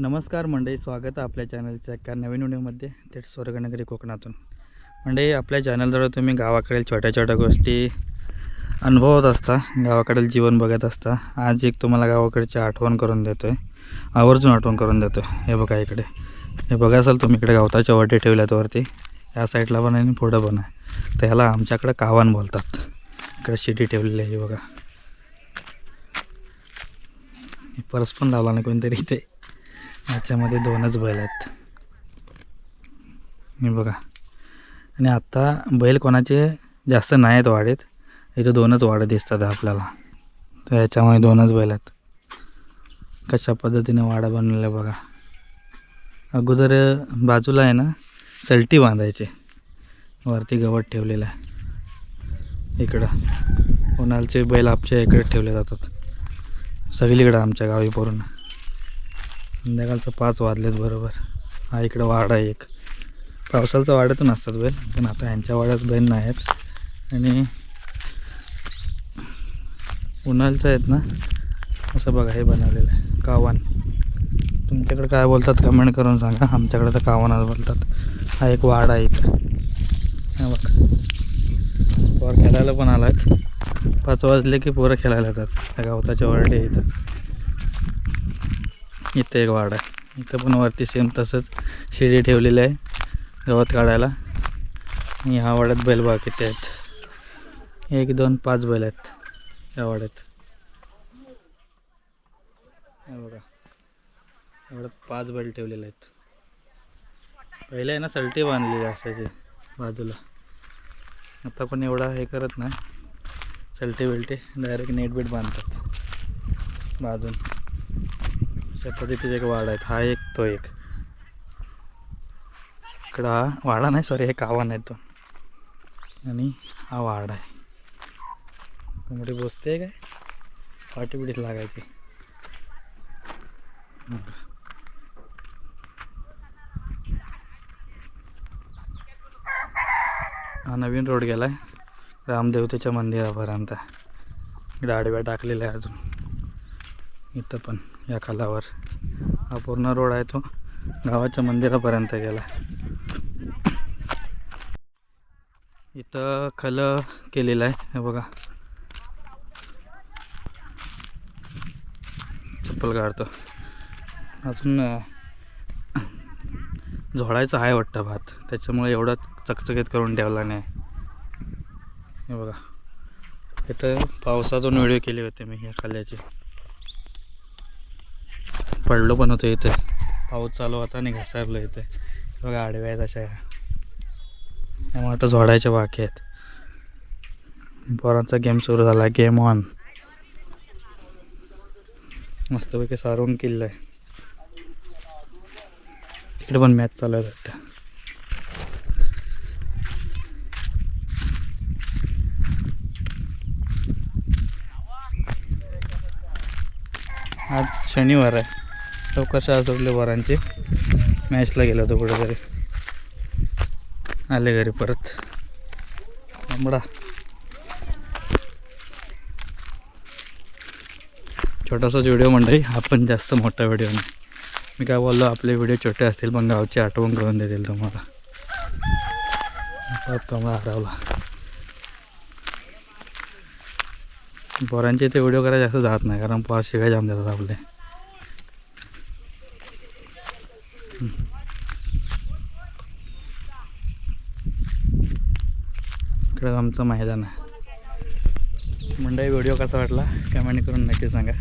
नमस्कार मंडळी स्वागत आहे आपल्या चॅनलच्या एका नवीन व्हिडिओमध्ये थेट स्वर्गनगरी कोकणातून. मंडळी आपल्या चॅनलद्वारे तुम्ही गावाकडील छोट्या छोट्या गोष्टी अनुभवत असता गावाकडील जीवन बघत असता आज एक तुम्हाला गावाकडची आठवण करून देतो आहे आवर्जून आठवण करून देतो हे बघा इकडे. हे बघा असाल तुम्ही इकडे गवताच्या वडे ठेवल्यात वरती या साईडला पण आहे आणि पुढं पण आहे. तर ह्याला आमच्याकडं कावान बोलतात. इकडे शिटी ठेवलेली आहे बघा. परस पण लावला ना कोणतरी इथे. याच्यामध्ये दोनच बैल आहेत. हे बघा. आणि आत्ता बैल कोणाचे जास्त नाही आहेत वाढेत. इथं दोनच वाडे दिसतात आपल्याला. तर याच्यामध्ये दोनच बैल आहेत. कशा पद्धतीने वाडा बनवला बघा. अगोदर बाजूला आहे ना सलटी बांधायचे. वरती गवत ठेवलेलं आहे. इकडं. उन्हाळचे बैल आमच्या इकडे ठेवले जातात. सगळीकडं आमच्या गावी पूर्ण. संध्याकाळचं पाच वाजलेत बरोबर. हा इकडं वाडा आहे एक. पावसाचं वाड्यातून असतात बैल पण आता ह्यांच्या वाड्यात बैल नाही आहेत आणि उन्हाळचं आहेत ना? असं बघा हे बनवलेलं आहे. कावान. तुमच्याकडे काय बोलतात कमेंट करून सांगा. आमच्याकडे तर कावानच बोलतात. हा एक वाडा आहे इथं. हा बघ. पोर खेळायला पण आला पाच वाजले की पोरं खेळायला येतात त्या गवताच्या वाडे इथं. इथं एक वाडा आहे. इथं पण वरती सेम तसंच शिडी ठेवलेली आहे. गवत काढायला. आणि ह्या वाड्यात बैलबाग किती आहेत. एक दोन पाच बैल आहेत या वाड्यात. बघा. एवढ्यात पाच बैल ठेवलेले आहेत. पहिले आहे ना सलटी बांधलेली असायची बाजूला. आता पण एवढा हे करत नाही. सलटे बिलटे डायरेक्ट नेट बीट बांधतात. बाजून. अशा पद्धतीचे एक वाडा आहेत. हा एक तो एक. इकडं हा वाडा नाही सॉरी हे कावान आहे तो. आणि हा वाडा आहे. कोंबडी बसते काय? पाठी बिडीत लागायची. हा नवीन रोड गेला आहे रामदेवतेच्या मंदिरापर्यंत. इकडे आडव्या टाकलेल्या आहे अजून. इथं पण. या खालावर. हा पूर्ण रोड आहे तो. गावाच्या मंदिरापर्यंत गेला. इथं खल केलेलं आहे. हे बघा. चप्पल काढतो. अजून झोडायचं आहे वाटतं भात. त्याच्यामुळे एवढा चकचकीत करून ठेवला नाही. हे बघा. तिथं पावसातून व्हिडिओ केले होते मी ह्या खाल्याचे. पडलो पण होतो इथे. पाऊस चालू होता आणि घसरलो इथे. बघा आडव्या आहेत अशा. ह्या झोडायच्या बाकी आहेत. पोरांचा गेम सुरू झाला. गेम ऑन मस्तपैकी सारून किल्ला आहे. तिकडे पण मॅच चालू आहे वाटतं. आज शनिवार आहे. लवकर शाळा सुटले पोरांची. मॅचला गेलो होतो कुठेतरी. आले घरी परत. आंबडा छोटासाच व्हिडिओ मंडळी हा पण जास्त मोठा व्हिडिओ नाही. मी काय बोललो आपले व्हिडिओ छोटे असतील पण गावची आठवण करून देतील तुम्हाला. कमळा हरवला. पोरांचे ते व्हिडिओ करायला जास्त जात नाही कारण पोर शिवाय जाम देतात आपले. इकडं आमचं मैदान आहे. मंडळी व्हिडिओ कसा वाटला? कमेंट करून नक्की सांगा.